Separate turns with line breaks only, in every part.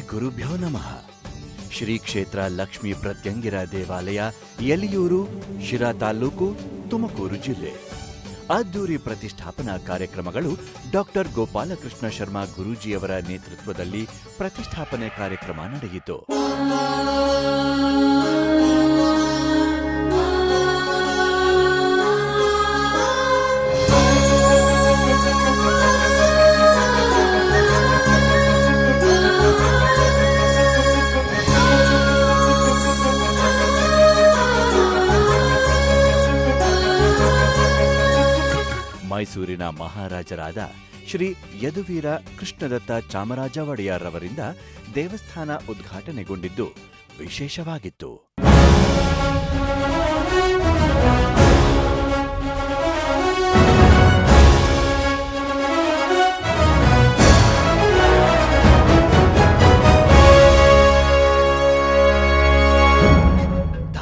ಗುರುಭ್ಯೋ ನಮಃ. ಶ್ರೀ ಕ್ಷೇತ್ರ ಲಕ್ಷ್ಮೀ ಪ್ರತ್ಯಂಗಿರ ದೇವಾಲಯ ಯಲಿಯೂರು ಶಿರಾ ತಾಲೂಕು ತುಮಕೂರು ಜಿಲ್ಲೆ. ಅದ್ದೂರಿ ಪ್ರತಿಷ್ಠಾಪನಾ ಕಾರ್ಯಕ್ರಮಗಳು ಡಾಕ್ಟರ್ ಗೋಪಾಲಕೃಷ್ಣ ಶರ್ಮಾ ಗುರೂಜಿಯವರ ನೇತೃತ್ವದಲ್ಲಿ ಪ್ರತಿಷ್ಠಾಪನೆ ಕಾರ್ಯಕ್ರಮ ನಡೆಯಿತು. ಮೈಸೂರಿನ ಮಹಾರಾಜರಾದ ಶ್ರೀ ಯದುವೀರ ಕೃಷ್ಣದತ್ತ ಚಾಮರಾಜ ಒಡೆಯರ್ ಅವರಿಂದ ದೇವಸ್ಥಾನ ಉದ್ಘಾಟನೆಗೊಂಡಿದ್ದು ವಿಶೇಷವಾಗಿತ್ತು.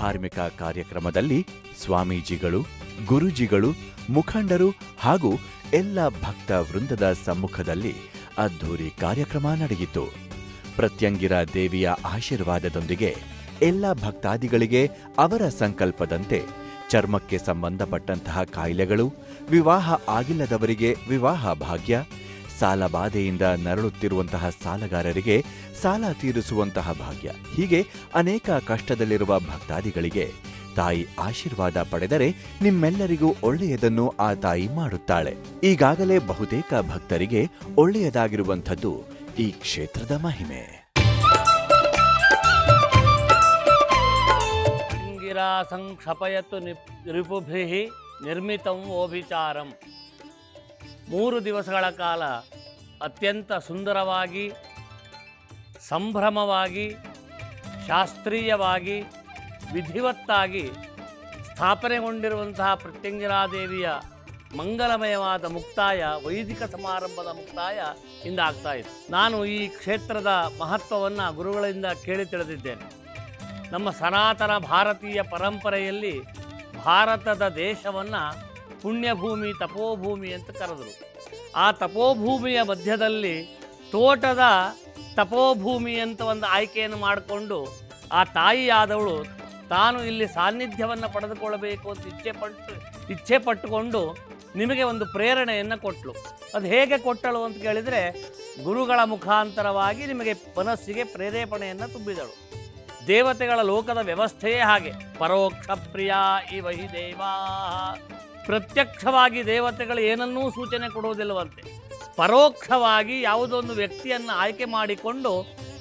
ಧಾರ್ಮಿಕ ಕಾರ್ಯಕ್ರಮದಲ್ಲಿ ಸ್ವಾಮೀಜಿಗಳು, ಗುರುಜಿಗಳು, ಮುಖಂಡರು ಹಾಗೂ ಎಲ್ಲ ಭಕ್ತ ವೃಂದದ ಸಮ್ಮುಖದಲ್ಲಿ ಅದ್ಧೂರಿ ಕಾರ್ಯಕ್ರಮ ನಡೆಯಿತು. ಪ್ರತ್ಯಂಗಿರ ದೇವಿಯ ಆಶೀರ್ವಾದದೊಂದಿಗೆ ಎಲ್ಲ ಭಕ್ತಾದಿಗಳಿಗೆ ಅವರ ಸಂಕಲ್ಪದಂತೆ ಚರ್ಮಕ್ಕೆ ಸಂಬಂಧಪಟ್ಟಂತಹ ಕಾಯಿಲೆಗಳು, ವಿವಾಹ ಆಗಿಲ್ಲದವರಿಗೆ ವಿವಾಹ ಭಾಗ್ಯ ಸಾಲಬಾಧೆಯಿಂದ ನರಳುತ್ತಿರುವಂತಹ ಸಾಲಗಾರರಿಗೆ ಸಾಲ ತೀರಿಸುವಂತಹ ಭಾಗ್ಯ. ಹೀಗೆ ಅನೇಕ ಕಷ್ಟದಲ್ಲಿರುವ ಭಕ್ತಾದಿಗಳಿಗೆ ತಾಯಿ ಆಶೀರ್ವಾದ ಪಡೆದರೆ ನಿಮ್ಮೆಲ್ಲರಿಗೂ ಒಳ್ಳೆಯದನ್ನು ಆ ತಾಯಿ ಮಾಡುತ್ತಾಳೆ. ಈಗಾಗಲೇ ಬಹುತೇಕ ಭಕ್ತರಿಗೆ ಒಳ್ಳೆಯದಾಗಿರುವಂಥದ್ದು ಈ ಕ್ಷೇತ್ರದ ಮಹಿಮೆ.
ಸಂಕ್ಷಪಯತ್ತು ನಿರ್ಮಿತಂ ಓಭಿಚಾರಂ. ಮೂರು ದಿವಸಗಳ ಕಾಲ ಅತ್ಯಂತ ಸುಂದರವಾಗಿ, ಸಂಭ್ರಮವಾಗಿ, ಶಾಸ್ತ್ರೀಯವಾಗಿ, ವಿಧಿವತ್ತಾಗಿ ಸ್ಥಾಪನೆಗೊಂಡಿರುವಂತಹ ಪ್ರತ್ಯಂಗಿರಾದೇವಿಯ ಮಂಗಲಮಯವಾದ ಮುಕ್ತಾಯ, ವೈದಿಕ ಸಮಾರಂಭದ ಮುಕ್ತಾಯ ಹಿಂದಾಗ್ತಾ ಇತ್ತು ನಾನು ಈ ಕ್ಷೇತ್ರದ ಮಹತ್ವವನ್ನು ಗುರುಗಳಿಂದ ಕೇಳಿ ತಿಳಿದಿದ್ದೇನೆ. ನಮ್ಮ ಸನಾತನ ಭಾರತೀಯ ಪರಂಪರೆಯಲ್ಲಿ ಭಾರತದ ದೇಶವನ್ನು ಪುಣ್ಯಭೂಮಿ ತಪೋಭೂಮಿ ಅಂತ ಕರೆದರು. ಆ ತಪೋಭೂಮಿಯ ಮಧ್ಯದಲ್ಲಿ ತೋಟದ ತಪೋಭೂಮಿ ಅಂತ ಒಂದು ಆಯ್ಕೆಯನ್ನು ಮಾಡಿಕೊಂಡು ಆ ತಾಯಿಯಾದವಳು ತಾನು ಇಲ್ಲಿ ಸಾನ್ನಿಧ್ಯವನ್ನು ಪಡೆದುಕೊಳ್ಳಬೇಕು ಅಂತ ಇಚ್ಛೆ ಪಟ್ಟು, ಇಚ್ಛೆ ಪಟ್ಟುಕೊಂಡು ನಿಮಗೆ ಒಂದು ಪ್ರೇರಣೆಯನ್ನು ಕೊಟ್ಟಳು ಅದು ಹೇಗೆ ಕೊಟ್ಟಳು ಅಂತ ಕೇಳಿದರೆ ಗುರುಗಳ ಮುಖಾಂತರವಾಗಿ ನಿಮಗೆ ಮನಸ್ಸಿಗೆ ಪ್ರೇರೇಪಣೆಯನ್ನು ತುಂಬಿದಳು. ದೇವತೆಗಳ ಲೋಕದ ವ್ಯವಸ್ಥೆಯೇ ಹಾಗೆ. ಪರೋಕ್ಷ ಪ್ರಿಯ ಇವ ಹಿ ದೇವಾ. ಪ್ರತ್ಯಕ್ಷವಾಗಿ ದೇವತೆಗಳು ಏನನ್ನೂ ಸೂಚನೆ ಕೊಡುವುದಿಲ್ಲವಂತೆ. ಪರೋಕ್ಷವಾಗಿ ಯಾವುದೋ ಒಂದು ವ್ಯಕ್ತಿಯನ್ನು ಆಯ್ಕೆ ಮಾಡಿಕೊಂಡು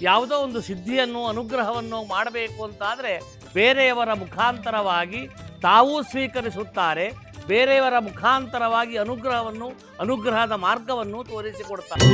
ಯಾವುದೋ ಒಂದು ಸಿದ್ಧಿಯನ್ನು ಅನುಗ್ರಹವನ್ನು ಮಾಡಬೇಕು ಅಂತಾದರೆ ಬೇರೆಯವರ ಮುಖಾಂತರವಾಗಿ ತಾವೂ ಸ್ವೀಕರಿಸುತ್ತಾರೆ, ಬೇರೆಯವರ ಮುಖಾಂತರವಾಗಿ ಅನುಗ್ರಹವನ್ನು, ಅನುಗ್ರಹದ ಮಾರ್ಗವನ್ನು ತೋರಿಸಿಕೊಡ್ತಾರೆ.